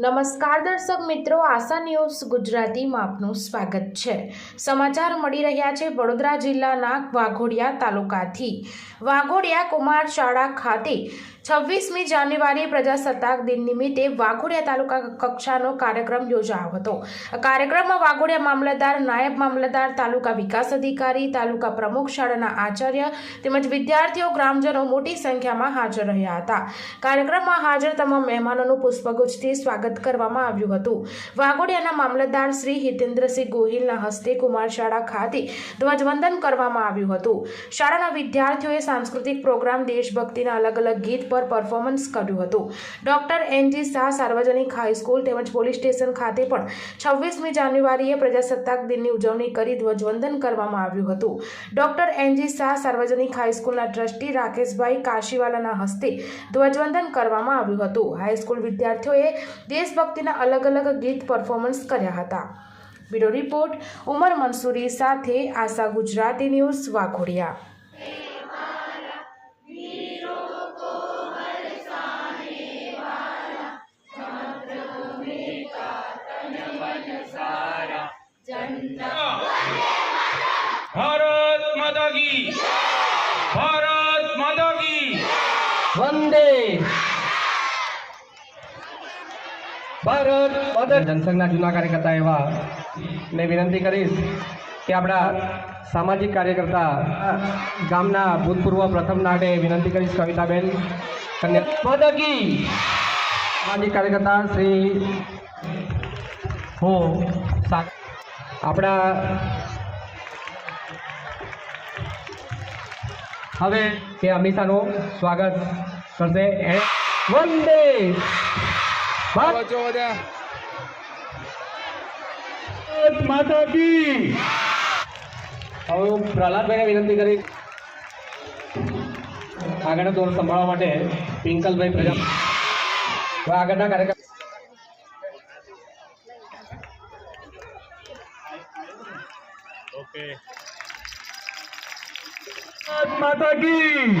નમસ્કાર દર્શક મિત્રો, આશા ન્યૂઝ ગુજરાતીમાં આપનું સ્વાગત છે. સમાચાર મળી રહ્યા છે વડોદરા જિલ્લાના વાઘોડિયા તાલુકાથી. વાઘોડિયા કુમાર શાળા ખાતે છવ્વીસમી જાન્યુઆરી પ્રજાસત્તાક દિન નિમિત્તે વાઘોડિયા તાલુકા કક્ષાનો કાર્યક્રમ યોજાયો હતો. કાર્યક્રમમાં વાઘોડિયા મામલતદાર, નાયબ મામલતદાર, તાલુકા વિકાસ અધિકારી, તાલુકા પ્રમુખ શાળાના આચાર્ય તેમજ વિદ્યાર્થીઓ, ગ્રામજનો મોટી સંખ્યામાં હાજર રહ્યા હતા. કાર્યક્રમમાં હાજર તમામ મહેમાનોનું પુષ્પગુચ્છથી સ્વાગત કરવામાં આવ્યું હતું. વાઘોડિયાના મામલતદાર શ્રી હિતેન્દ્રસિંહ ગોહિલના હસ્તે કુમાર શાળા ખાતે ધ્વજવંદન કરવામાં આવ્યું હતું. શાળાના વિદ્યાર્થીઓએ સાંસ્કૃતિક પ્રોગ્રામ, દેશભક્તિના અલગ અલગ ગીત પર પરફોર્મન્સ કર્યું હતું. ડોક્ટર એનજી શાહ સાર્વજનિક હાઈસ્કૂલ તેમજ પોલીસ સ્ટેશન ખાતે પણ છવ્વીસમી જાન્યુઆરીએ પ્રજાસત્તાક દિનની ઉજવણી કરી ધ્વજવંદન કરવામાં આવ્યું હતું. ડોક્ટર એનજી શાહ સાર્વજનિક હાઈસ્કૂલના ટ્રસ્ટી રાકેશભાઈ કાશીવાલાના હસ્તે ધ્વજવંદન કરવામાં આવ્યું હતું. હાઈસ્કૂલ વિદ્યાર્થીઓએ દેશભક્તિના અલગ અલગ ગીત પરફોર્મન્સ કર્યા હતા. બ્યુરો રિપોર્ટ, ઉમર મંસૂરી સાથે આશા ગુજરાતી ન્યૂઝ વાઘોડિયા. ભારત માતા કી. વંદે. ભારત માતા જનસંઘના જૂના કાર્યકર્તા એવા મેં વિનંતી કરીશ કે આપણા સામાજિક કાર્યકર્તા ગામના ભૂતપૂર્વ પ્રથમ નાડે વિનંતી કરીશ કવિતાબેન કન્યા માતા સામાજિક કાર્યકર્તા શ્રી હું આપણા હવે તે અમીષાનું સ્વાગત કરશે. એણે વંદે માતા કી. હવે હું પ્રહલાદભાઈને વિનંતી કરી. આગળનો દોર સંભાળવા માટે પિંકલભાઈ પ્રજા હવે આગળના કાર્યક્રમ ભારત માતા કી.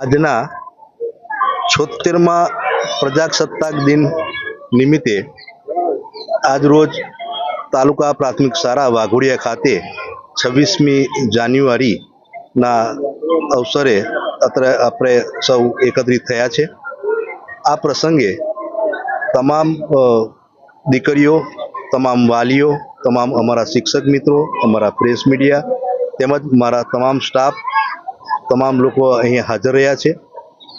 આજના છોતેરમાં પ્રજાસત્તાક દિન નિમિત્તે આજરોજ તાલુકા પ્રાથમિક શાળા વાઘોડિયા ખાતે છવ્વીસમી જાન્યુઆરીના અવસરે અત્રે આપણે સૌ એકત્રિત થયા છે. આ પ્રસંગે તમામ દીકરીઓ, તમામ વાલીઓ, તમામ અમારા શિક્ષક મિત્રો, અમારા પ્રેસ મીડિયા તેમજ મારા તમામ સ્ટાફ તમામ લોકો અહીં હાજર રહ્યા છે.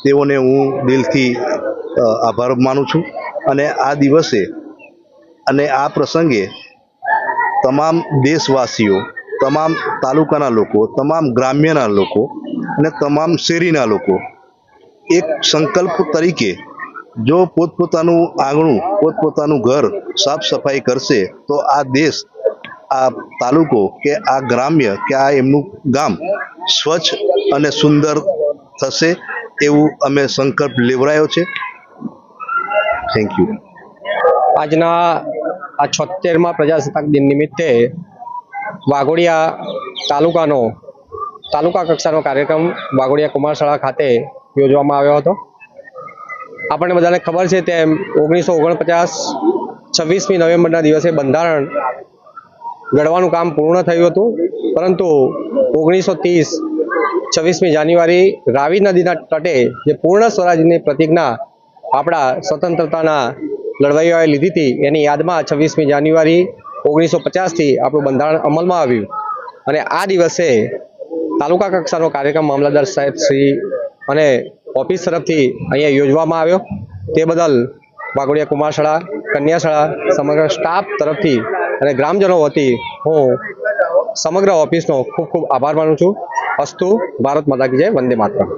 તેઓને હું દિલથી આભાર માનું છું. અને આ દિવસે અને આ પ્રસંગે તમામ દેશવાસીઓ, તમામ તાલુકાના લોકો, તમામ ગ્રામ્યના લોકો અને તમામ શેરીના લોકો એક સંકલ્પ તરીકે જો પોતપોતાનું આંગણું, પોતપોતાનું ઘર સાફ સફાઈ કરશે, તો આ દેશ, આ તાલુકો કે આ ગ્રામ્ય કે આ એમનું ગામ સ્વચ્છ અને સુંદર થશે એવું અમે સંકલ્પ લેવરાયો છે. થેન્ક યુ આજના આ છોતેરમાં પ્રજાસત્તાક દિન નિમિત્તે વાઘોડિયા તાલુકાનો, તાલુકા કક્ષાનો કાર્યક્રમ વાઘોડિયા કુમારશાળા ખાતે યોજવામાં આવ્યો હતો. આપણને બધાને ખબર છે તેમ ઓગણીસો ઓગણપચાસ છવ્વીસમી નવેમ્બરના દિવસે બંધારણ ઘડવાનું કામ પૂર્ણ થયું હતું, પરંતુ ઓગણીસો ત્રીસ છવ્વીસમી જાન્યુઆરી રાવી નદીના તટે જે પૂર્ણ સ્વરાજની પ્રતિજ્ઞા આપણા સ્વતંત્રતાના લડવાઈઓએ લીધી હતી, એની યાદમાં છવ્વીસમી જાન્યુઆરી ઓગણીસો પચાસથી આપણું બંધારણ અમલમાં આવ્યું. અને આ દિવસે તાલુકા કક્ષાનો કાર્યક્રમ મામલતદાર સાહેબ શ્રી અને ઓફિસ તરફથી અહીંયા યોજવામાં આવ્યો. તે બદલ વાઘોડિયા કુમારશાળા, કન્યાશાળા, સમગ્ર સ્ટાફ તરફથી અને ગ્રામજનો વતી હું સમગ્ર ઓફિસનો ખૂબ ખૂબ આભાર માનું છું. અસ્તુ ભારત માતા કી જય વંદે માતરમ.